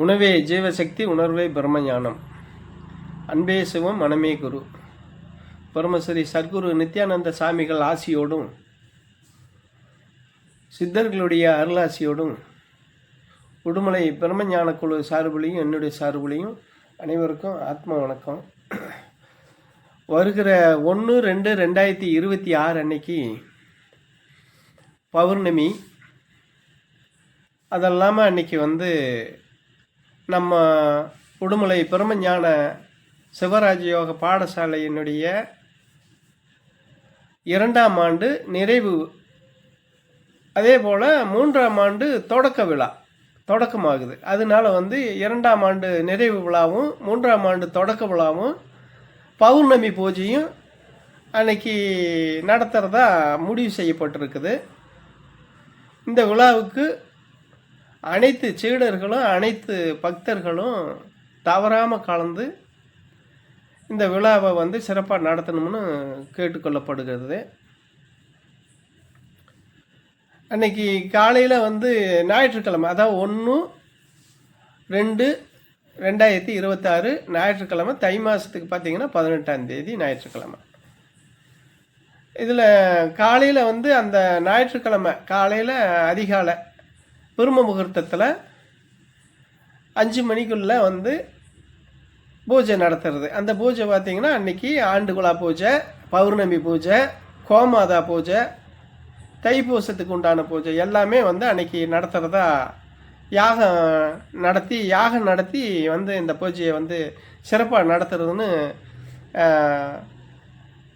உணவே ஜீவசக்தி உணர்வே பிரம்மஞானம். அன்பே சிவம் மனமே குரு. பரமஸ்ரீ சத்குரு நித்யானந்த சாமிகள் ஆசியோடும் சித்தர்களுடைய அருளாசியோடும் உடுமலை பிரம்மஞான குழு சார்புலையும் என்னுடைய சார்புலையும் அனைவருக்கும் ஆத்ம வணக்கம். வருகிற ஒன்று ரெண்டு ரெண்டாயிரத்தி இருபத்தி ஆறு அன்னைக்கு பௌர்ணமி. அதெல்லாமல் அன்னைக்கு வந்து நம்ம உடுமலை பிரம்மஞான சிவராஜ யோக பாடசாலையினுடைய இரண்டாம் ஆண்டு நிறைவு. அதே போல் மூன்றாம் ஆண்டு தொடக்க விழா தொடக்கமாகுது. அதனால வந்து இரண்டாம் ஆண்டு நிறைவு விழாவும் மூன்றாம் ஆண்டு தொடக்க விழாவும் பௌர்ணமி பூஜையும் அன்னைக்கு நடத்துகிறதா முடிவு செய்யப்பட்டிருக்குது. இந்த விழாவுக்கு அனைத்து சீடர்களும் அனைத்து பக்தர்களும் தவறாமல் கலந்து இந்த விழாவை வந்து சிறப்பாக நடத்தணும்னு கேட்டுக்கொள்ளப்படுகிறது. அன்னைக்கு காலையில் வந்து ஞாயிற்றுக்கிழமை அதாவது ஒன்று ரெண்டு ரெண்டாயிரத்தி இருபத்தாறு ஞாயிற்றுக்கிழமை தை மாதத்துக்கு பார்த்தீங்கன்னா பதினெட்டாம் தேதி ஞாயிற்றுக்கிழமை. இதில் காலையில் வந்து அந்த ஞாயிற்றுக்கிழமை காலையில் அதிகாலை பிரம்ம முகூர்த்தத்தில் அஞ்சு மணிக்குள்ளே வந்து பூஜை நடத்துறது. அந்த பூஜை பார்த்திங்கன்னா அன்றைக்கி ஆண்டுகுழா பூஜை பௌர்ணமி பூஜை கோமாதா பூஜை தைப்பூசத்துக்கு உண்டான பூஜை எல்லாமே வந்து அன்றைக்கி நடத்துகிறதா யாகம் நடத்தி யாகம் நடத்தி வந்து இந்த பூஜையை வந்து சிறப்பாக நடத்துறதுன்னு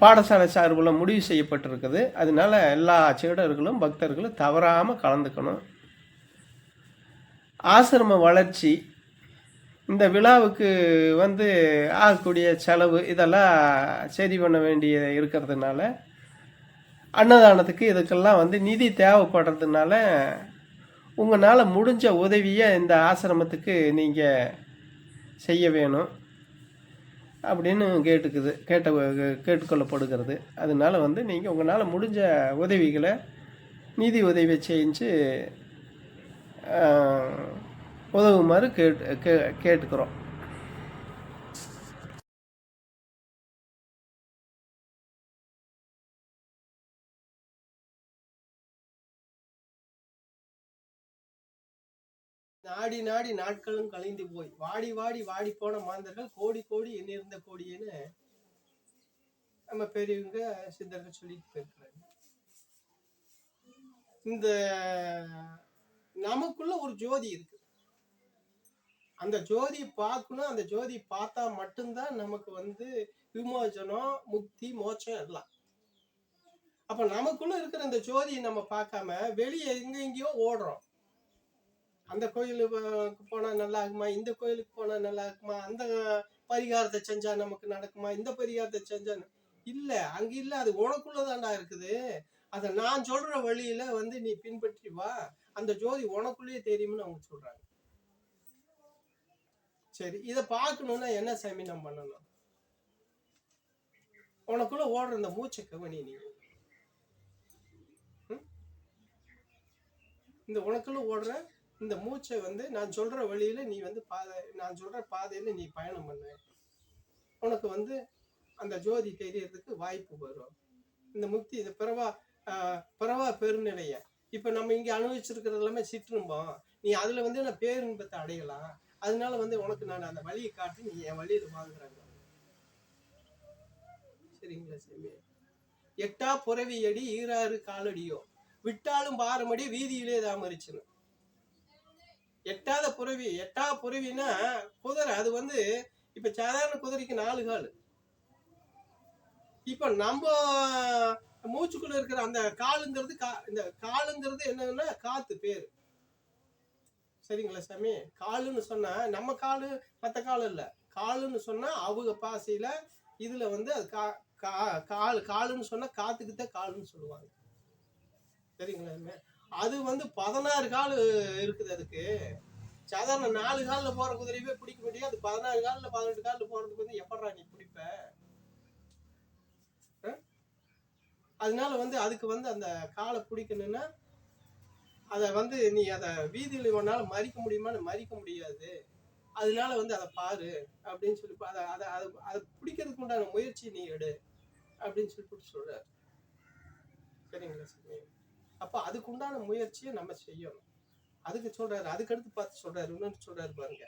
பாடசாலை சார்பில் முடிவு செய்யப்பட்டிருக்குது. அதனால எல்லா சீடர்களும் பக்தர்களும் தவறாமல் கலந்துக்கணும். ஆசிரம வளர்ச்சி இந்த விழாவுக்கு வந்து ஆகக்கூடிய செலவு இதெல்லாம் சரி பண்ண வேண்டிய இருக்கிறதுனால அன்னதானத்துக்கு இதுக்கெல்லாம் வந்து நிதி தேவைப்படுறதுனால உங்களால் முடிஞ்ச உதவியை இந்த ஆசிரமத்துக்கு நீங்கள் செய்ய வேணும் அப்படின்னு கேட்டுக்குது கேட்ட கேட்டுக்கொள்ளப்படுகிறது. அதனால வந்து நீங்கள் உங்களால் முடிஞ்ச உதவிகளை நிதி உதவியை செஞ்சு உதவுமாறு கேட்டு கே கேட்டுக்கிறோம். நாடி நாடி நாட்களும் கலைந்து போய். வாடி வாடி வாடி போன மாந்தர்கள் கோடி கோடி எண்ணிருந்த கோடின்னு நம்ம பெரியவங்க சித்தர்கள் சொல்லிட்டு போயிருக்கிறாங்க இந்த நமக்குள்ள ஒரு ஜோதி இருக்கு. அந்த ஜோதியை பார்க்கணும் அந்த ஜோதியை பார்த்தா மட்டும்தான் நமக்கு வந்து விமோஜனம் முக்தி மோட்சம் எல்லாம். அப்ப நமக்குள்ள இருக்கிற இந்த ஜோதியை நம்ம பார்க்காம வெளியே எங்க எங்கேயோ ஓடுறோம். அந்த கோயிலுக்கு போனா நல்லா இருக்குமா இந்த கோயிலுக்கு போனா நல்லா இருக்குமா அந்த பரிகாரத்தை செஞ்சா நமக்கு நடக்குமா இந்த பரிகாரத்தை செஞ்சா இல்ல அங்க இல்ல அது உனக்குள்ளதாண்டா இருக்குது. அத நான் சொல்ற வழியில வந்து நீ பின்பற்றி வா. அந்த ஜோதி உனக்குள்ளேயே தெரியும்னு அவங்க சொல்றாங்க. சரி இதை பார்க்கணும்னா என்ன சாமி நம்ம பண்ணணும்? உனக்குள்ள ஓடுற இந்த மூச்சை கவனி நீ. இந்த உனக்குள்ள ஓடுற இந்த மூச்சை வந்து நான் சொல்ற வழியில நீ வந்து பாதை நான் சொல்ற பாதையில நீ பயணம் பண்ண. உனக்கு வந்து அந்த ஜோதி தெரியறதுக்கு வாய்ப்பு வரும். இந்த முக்தி இந்த பிறவா பிறவா பெருநிலைய இப்ப நம்ம இங்க அனுபவிச்சிருக்கிறது எல்லாமே சிற்றின்பம். நீ அதுல வந்து நான் பேரின்பத்தை அடையலாம். அதனால வந்து உனக்கு நான் அந்த வழியை காட்டி நீ என் வழியில வாங்குறாங்க சரிங்களா சாமி? எட்டா புறவி அடி ஈராறு காலடியோ. விட்டாலும் பாரமடி வீதியிலே தாமரிச்சுன்னு எட்டாத புறவி எட்டா புறவினா குதிரை. அது வந்து இப்ப சாதாரண குதிரைக்கு நாலு கால். இப்ப நம்ம மூச்சுக்குள்ள இருக்கிற அந்த காலுங்கிறது கா- இந்த காலுங்கிறது என்னன்னா காத்து பேர். சரிங்களா சாமி? காலுன்னு சொன்னா நம்ம காலு மற்ற காலு இல்லை. காலுன்னு சொன்னா அவங்க பாசையில இதுல வந்து அது கா கா- கால் காலுன்னு சொன்னா காத்துக்கு தான் காலுன்னு சொல்லுவாங்க. சரிங்களா அது வந்து பதினாறு கால் இருக்குது அதுக்கு. சாதாரண நாலு காலில் போற குதிரையவே பிடிக்க முடியாது. அது பதினாறு காலில் பதினெட்டு காலில் போறதுக்கு வந்து எப்படா நீ பிடிப்ப? அதனால வந்து அதுக்கு வந்து அந்த காலை பிடிக்கணும்னா அதை வந்து நீ அதை வீதியில் இவனால் மறிக்க முடியுமான்னு மறிக்க முடியாது? அதனால வந்து அதை பாரு அப்படின்னு சொல்லி பா- அதை அதை அதை அதை பிடிக்கிறதுக்கு உண்டான முயற்சி நீ எடு அப்படின்னு சொல்லிட்டு சொல்கிறார் சரிங்களா சரி அப்போ அதுக்கு உண்டான முயற்சியை நம்ம செய்யணும். அதுக்கு சொல்றாரு அதுக்கடுத்து பார்த்து சொல்றாரு இன்னொன்று சொல்றாரு பாருங்க.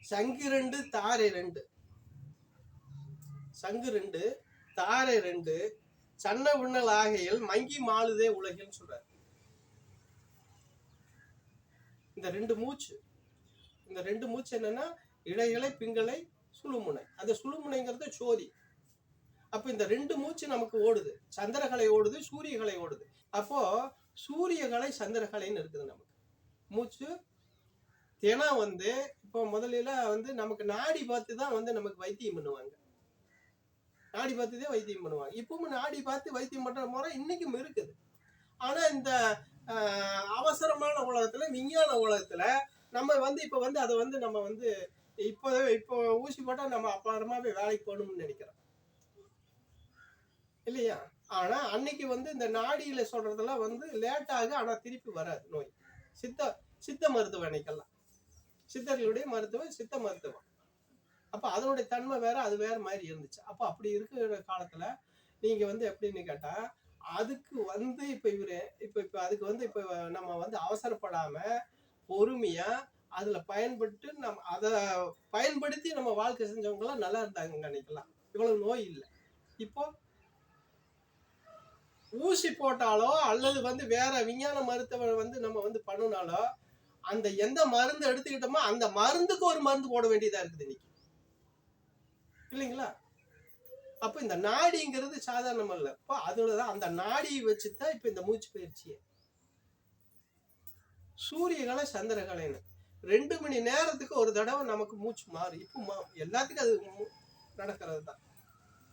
சங்கு ரெண்டு தாரை ரெண்டு. சங்கு ரெண்டு தாரை ரெண்டு சன்ன விண்ணல் ஆகையில் மங்கி மாளுதே உலகில் சொல்றாரு. இந்த ரெண்டு மூச்சு இந்த ரெண்டு மூச்சு என்னன்னா இடைகளை பிங்களை சுழுமுனை. அந்த சுழுமுனைங்கிறது சோதி. அப்ப இந்த ரெண்டு மூச்சு நமக்கு ஓடுது. சந்திரகலை ஓடுது சூரியகலை ஓடுது. அப்போ சூரியகலை சந்திரகலைன்னு இருக்குது நமக்கு. மூச்சு தினம் வந்து இப்போ முதலில் வந்து நமக்கு நாடி பார்த்து தான் வந்து நமக்கு வைத்தியம் பண்ணுவாங்க. நாடி பார்த்து தான் வைத்தியம் பண்ணுவாங்க. இப்பவும் நாடி பார்த்து வைத்தியம் பண்ற முறை இன்னைக்கும் இருக்குது. ஆனா இந்த அவசரமான உலகத்துல விஞ்ஞான உலகத்துல நம்ம வந்து இப்ப வந்து அதை வந்து நம்ம வந்து இப்போ இப்போ ஊசி போட்டா நம்ம அப்புறமாவே வேலைக்கு போகணும்னு நினைக்கிறோம். இல்லையா? ஆனா அன்னைக்கு வந்து இந்த நாடியில சொல்றதெல்லாம் வந்து லேட்டாக ஆனால் ஆனா திருப்பி வராது நோய். சித்த சித்த மருத்துவம் அன்னைக்கெல்லாம். சித்தர்களுடைய மருத்துவம் சித்த மருத்துவம். அப்போ அதனுடைய தன்மை வேற அது வேற மாதிரி இருந்துச்சு. அப்போ அப்படி இருக்கிற காலத்துல நீங்க வந்து எப்படின்னு கேட்டா அதுக்கு வந்து இப்ப இவரு இப்ப இப்ப அதுக்கு வந்து இப்ப நம்ம வந்து அவசரப்படாம பொறுமையா அதுல பயன்பட்டு நம்ம அதை பயன்படுத்தி நம்ம வாழ்க்கை செஞ்சவங்க எல்லாம் நல்லா இருந்தாங்க நினைக்கலாம். இவ்வளவு நோய் இல்லை. இப்போ ஊசி போட்டாலோ அல்லது வந்து வேற விஞ்ஞான மருத்துவம் வந்து நம்ம வந்து பண்ணுனாலோ அந்த எந்த மருந்து எடுத்துக்கிட்டோமோ அந்த மருந்துக்கு ஒரு மருந்து போட வேண்டியதா இருக்குது இன்னைக்கு. இல்லைங்களா? அப்போ இந்த நாடிங்கிறது சாதாரணம் அல்ல இப்போ அதோட தான் அந்த நாடியை வச்சு தான் இப்போ இந்த மூச்சு பயிற்சியை. சூரியகலை சந்திரகலைன்னு ரெண்டு மணி நேரத்துக்கு ஒரு தடவை நமக்கு மூச்சு மாறு. இப்போ மா எல்லாத்துக்கும் அது நடக்கிறது தான்.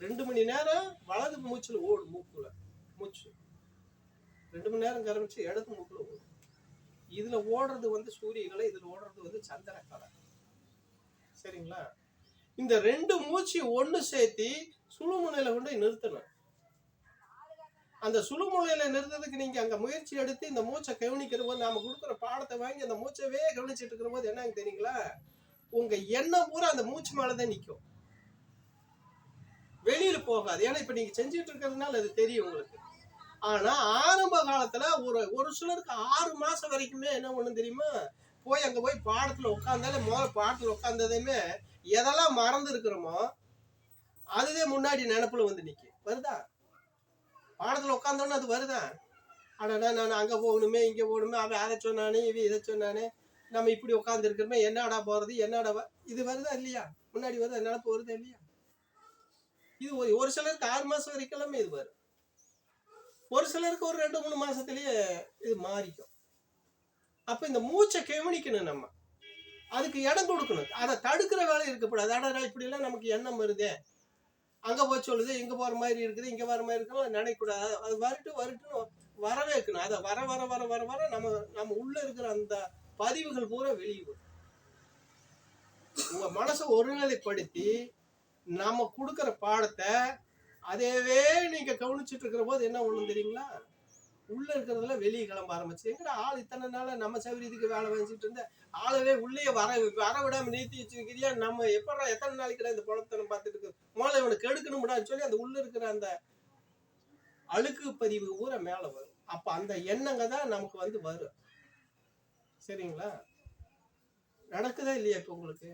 ரெண்டு மணி நேரம் வலது மூச்சில் ஓடும் மூக்குல. மூச்சு. ரெண்டு மணி நேரம் கரமிச்சு இடது மூக்குல ஓடும். இதுல ஓடுறது வந்து சூரியகலை இதுல ஓடுறது வந்து சந்திரகலை சரிங்களா? இந்த ரெண்டு மூச்சு ஒண்ணு சேர்த்தி சுழுமுனையில கொண்டு நிறுத்தணும். அந்த சுழுமுனையில நிறுத்ததுக்கு நீங்க அங்க முயற்சி எடுத்து இந்த மூச்சை கவனிக்கிற போது நாம கொடுக்குற பாடத்தை வாங்கி அந்த மூச்சவே கவனிச்சுட்டு இருக்கிற போது என்னங்க தெரியுங்களா? உங்க எண்ணம் பூரா அந்த மூச்சு மேலதான் நிக்கும். வெளியில போகாது. ஏன்னா இப்ப நீங்க செஞ்சுட்டு இருக்கிறதுனால அது தெரியும் உங்களுக்கு. ஆனா ஆரம்ப காலத்துல ஒரு ஒரு சிலருக்கு ஆறு மாசம் வரைக்குமே என்ன ஒண்ணு தெரியுமா? போய் அங்க போய் பாடத்துல உட்காந்தாலே முதல்ல பாடத்துல உட்காந்ததையுமே எதெல்லாம் மறந்து இருக்கிறோமோ அதுவே முன்னாடி நினப்புல வந்து நிற்கும் வருதா? பாடத்தில் உட்காந்தோன்னு அது வருதா? அடடா நான் அங்கே போகணுமே இங்கே போகணுமே அவன் அதை சொன்னானே இவன் இதை சொன்னானே நம்ம இப்படி உட்காந்துருக்கிறோமே என்னடா போகிறது என்னடா இது வருதா இல்லையா? முன்னாடி வருதா நினப்பு வருதா இல்லையா? இது ஒரு ஒரு சிலருக்கு ஆறு மாதம் வரைக்கும் எல்லாமே இது வரும். ஒரு சிலருக்கு ஒரு ரெண்டு மூணு மாதத்துலேயே இது மாறிக்கும். அப்போ இந்த மூச்சை கவனிக்கணும் நம்ம. அதுக்கு இடம் கொடுக்கணும். அதை தடுக்கிற வேலை இருக்கக்கூடாது. ஆனால் இப்படிலாம் நமக்கு எண்ணம் வருதே. அங்கே போய் சொல்லுது இங்கே போகிற மாதிரி இருக்குது இங்கே வர மாதிரி இருக்குன்னு நினைக்கக்கூடாது. அது வரட்டு வரட்டுன்னு வரவே இருக்கணும் அதை வர வர வர வர வர நம்ம நம்ம உள்ளே இருக்கிற அந்த பதிவுகள் பூரா வெளியே உங்கள் மனசை ஒருநிலைப்படுத்தி நம்ம கொடுக்குற பாடத்தை அதையவே நீங்கள் கவனிச்சுட்டு இருக்கிற போது என்ன ஒன்று தெரியுங்களா? உள்ள இருக்கிறதுல வெளியே கிளம்ப ஆரம்பிச்சு எங்கடா ஆள் இத்தனை நாள நம்ம சௌரியத்துக்கு வேலை வாங்கிட்டு இருந்த? ஆளவே உள்ளே வர வர விடாம நிறுத்தி வச்சிருக்கிறியா? நம்ம எப்படா எத்தனை நாளைக்கு இந்த குளத்தனம் பார்த்துட்டு இருக்கு? முதல்ல இவனுக்கு கெடுக்கணும்டான்னு சொல்லி அந்த உள்ள இருக்கிற அந்த அழுக்கு பதிவு பூரா மேல வரும். அப்ப அந்த எண்ணங்க தான் நமக்கு வந்து வரும். சரிங்களா? நடக்குதா இல்லையா இப்ப உங்களுக்கு?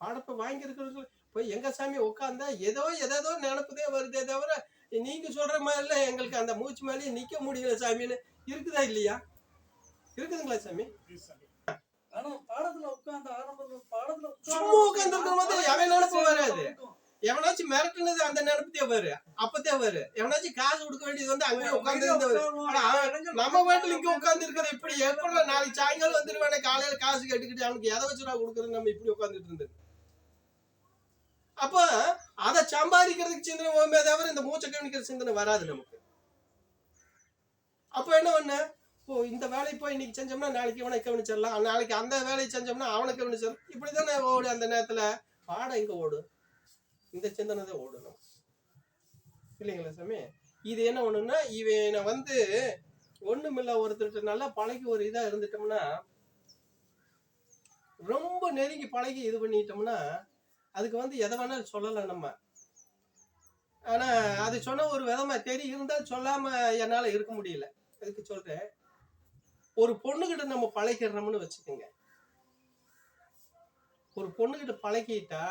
பாடப்ப வாங்கியிருக்கிறது போய் எங்க சாமி உட்காந்தா ஏதோ ஏதோ நினப்புதே வருதே தவிர நீங்க சொல்ற மாதிரிலாம் எங்களுக்கு அந்த மூச்சு மேலேயே நிக்க முடியல சாமின்னு இருக்குதா இல்லையா? இருக்குதுங்களா சாமி? சும்மா எவன் நினைப்பு வராது. எவனாச்சும் மிரட்டுனது அந்த நினைப்புதே வரு அப்பத்தே வரு எவனாச்சும் காசு கொடுக்க வேண்டியது வந்து அங்கேயே உட்கார்ந்து நம்ம வீட்டுல இங்க இருக்கிறது இப்படி எப்படி நாளைக்கு சாயங்காலம் வந்துருவானே காலையில காசு கேட்டுக்கிட்டு அவனுக்கு எதை வச்சுடா கொடுக்குறது நம்ம இப்படி உட்கார்ந்துட்டு இருந்தது? அப்போ அதை சம்பாதிக்கிறதுக்கு சிந்தனை போகுமே தவிர இந்த மூச்சை கவனிக்கிற சிந்தனை வராது நமக்கு. அப்போ என்ன பண்ண? ஓ இந்த வேலை போய் இன்னைக்கு செஞ்சோம்னா நாளைக்கு இவனை கவனிச்சிடலாம். நாளைக்கு அந்த வேலையை செஞ்சோம்னா அவனை கவனிச்சிடலாம். இப்படிதானே ஓடு அந்த நேரத்துல. பாடம் எங்க ஓடும் இந்த சிந்தனை தான் ஓடணும். இல்லைங்களா சாமி? இது என்ன ஒண்ணுன்னா இவனை வந்து ஒண்ணுமில்ல ஒருத்தர்கிட்ட நல்லா பழகி ஒரு இதா இருந்துட்டோம்னா ரொம்ப நெருங்கி பழகி இது பண்ணிட்டோம்னா அதுக்கு வந்து எதை வேணாலும் சொல்லலாம் நம்ம. ஆனால் அது சொன்ன ஒரு விதமாக தெரி இருந்தால் சொல்லாமல் என்னால் இருக்க முடியல. அதுக்கு சொல்கிறேன் ஒரு பொண்ணுகிட்ட நம்ம பழகிடுறோம்னு வச்சுக்கோங்க. ஒரு பொண்ணுகிட்ட பழகிட்டா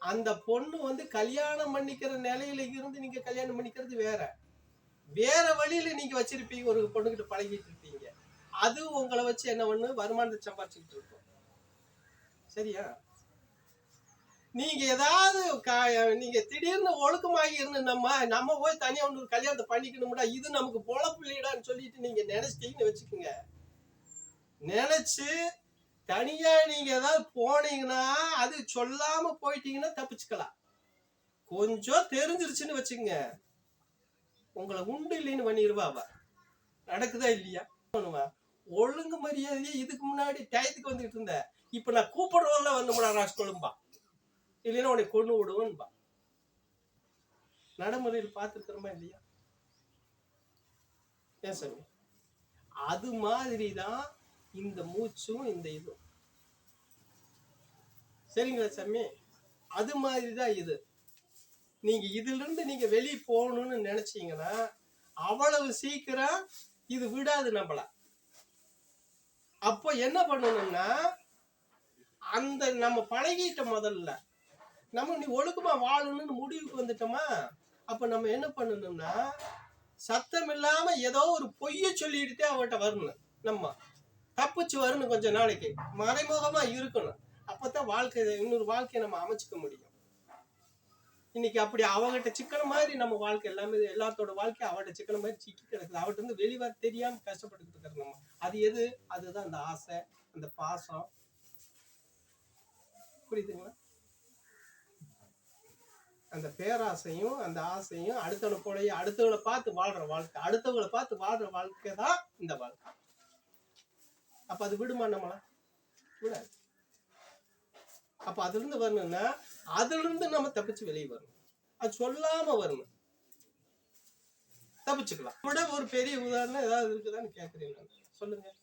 அந்த பொண்ணு வந்து கல்யாணம் பண்ணிக்கிற நிலையில இருந்து நீங்க கல்யாணம் பண்ணிக்கிறது வேற. வேற வழியில நீங்க வச்சிருப்பீங்க ஒரு பொண்ணுகிட்ட பழகிட்டு இருப்பீங்க. அது உங்களை வச்சு என்ன பண்ணு வருமானத்தை சம்பாதிச்சுக்கிட்டு இருக்கும். சரியா? நீங்க ஏதாவது கா- நீங்க திடீர்னு ஒழுக்கமாகி இருந்து நம்ம நம்ம போய் தனியா ஒன்று ஒரு கல்யாணத்தை பண்ணிக்கணும்டா இது நமக்கு பொழப்பு இல்லைடான்னு சொல்லிட்டு நீங்க நினைச்சிட்டீங்கன்னு வச்சுக்கோங்க. நினைச்சு தனியா நீங்க ஏதாவது போனீங்கன்னா அது சொல்லாம போயிட்டீங்கன்னா தப்பிச்சுக்கலாம். கொஞ்சம் தெரிஞ்சிருச்சுன்னு வச்சுக்கோங்க. உங்களை உண்டு இல்லைன்னு பண்ணிடுவா நடக்குதா இல்லையா? பண்ணுவா. ஒழுங்கு மரியாதையே இதுக்கு முன்னாடி டயத்துக்கு வந்துட்டு இருந்த. இப்ப நான் கூப்பிடுறவங்கள வந்து முடா ராஸ்கொழும்பா இல்லைன்னா உன்னை கொண்டு விடுவேன்பா நடைமுறையில் பார்த்துருக்கிறோமா இல்லையா? ஏன் சாமி? அது மாதிரி தான் இந்த மூச்சும் இந்த இதுவும். சரிங்களா சாமி? அது மாதிரி தான் இது. நீங்க இதுல இருந்து நீங்க வெளியே போகணும்னு நினைச்சீங்கன்னா அவ்வளவு சீக்கிரம் இது விடாது நம்மள. அப்போ என்ன பண்ணணும்னா அந்த நம்ம பழகிட்ட முதல்ல நம்ம நீ ஒழுக்கமா வாழணும்னு முடிவுக்கு வந்துட்டோமா? அப்ப நம்ம என்ன பண்ணணும்னா சத்தம் இல்லாம ஏதோ ஒரு பொய்ய சொல்லிட்டு அவட்ட வரணும். நம்ம தப்பிச்சு வரணும் கொஞ்ச நாளைக்கு. மறைமுகமா இருக்கணும். அப்பதான் வாழ்க்கை இன்னொரு வாழ்க்கையை நம்ம அமைச்சுக்க முடியும். இன்னைக்கு அப்படி அவகிட்ட சிக்கன மாதிரி நம்ம வாழ்க்கை எல்லாமே எல்லாத்தோட வாழ்க்கை அவட்ட சிக்கன மாதிரி சிக்கி கிடக்குது. அவட்ட இருந்து வெளிவர தெரியாம கஷ்டப்பட்டு இருக்கிறது நம்ம. அது எது? அதுதான் அந்த ஆசை அந்த பாசம். புரியுதுங்களா? அந்த பேராசையும் அந்த ஆசையும் அடுத்தவனை போலயே அடுத்தவங்களை பார்த்து வாழ்ற வாழ்க்கை. அடுத்தவங்களை பார்த்து வாழ்ற வாழ்க்கை தான் இந்த வாழ்க்கை. அப்ப அது விடுமா நம்மளா? விடாது. அப்ப அதுல இருந்து வரணும்னா அதுல இருந்து நம்ம தப்பிச்சு வெளியே வரணும். அது சொல்லாம வரணும். தப்பிச்சுக்கலாம். விட ஒரு பெரிய உதாரணம் ஏதாவது இருக்குதான்னு கேக்குறீங்க சொல்லுங்க.